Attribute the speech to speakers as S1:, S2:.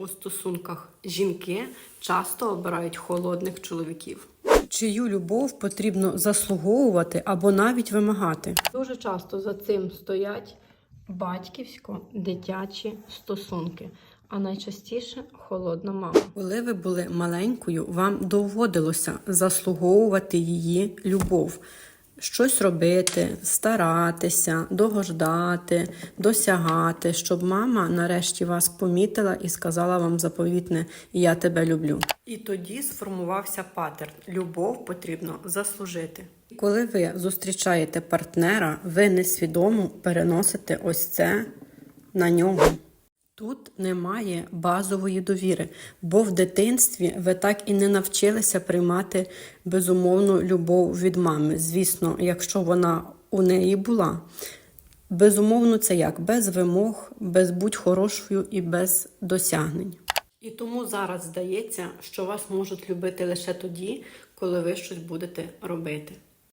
S1: у стосунках жінки часто обирають холодних чоловіків. Чию любов потрібно заслуговувати або навіть вимагати. Дуже часто за цим стоять батьківсько-дитячі стосунки, а найчастіше холодна мама. Коли ви були маленькою, вам доводилося заслуговувати її любов. Щось робити, старатися, догождати, досягати, щоб мама нарешті вас помітила і сказала вам заповітне Я тебе люблю. І тоді сформувався паттерн. Любов потрібно заслужити. Коли ви зустрічаєте партнера, ви несвідомо переносите ось це на нього. Тут немає базової довіри, бо в дитинстві ви так і не навчилися приймати безумовну любов від мами. Звісно, якщо вона у неї була. Безумовно, це як? Без вимог, без будь хорошою і без досягнень. І тому зараз здається, що вас можуть любити лише тоді, коли ви щось будете робити.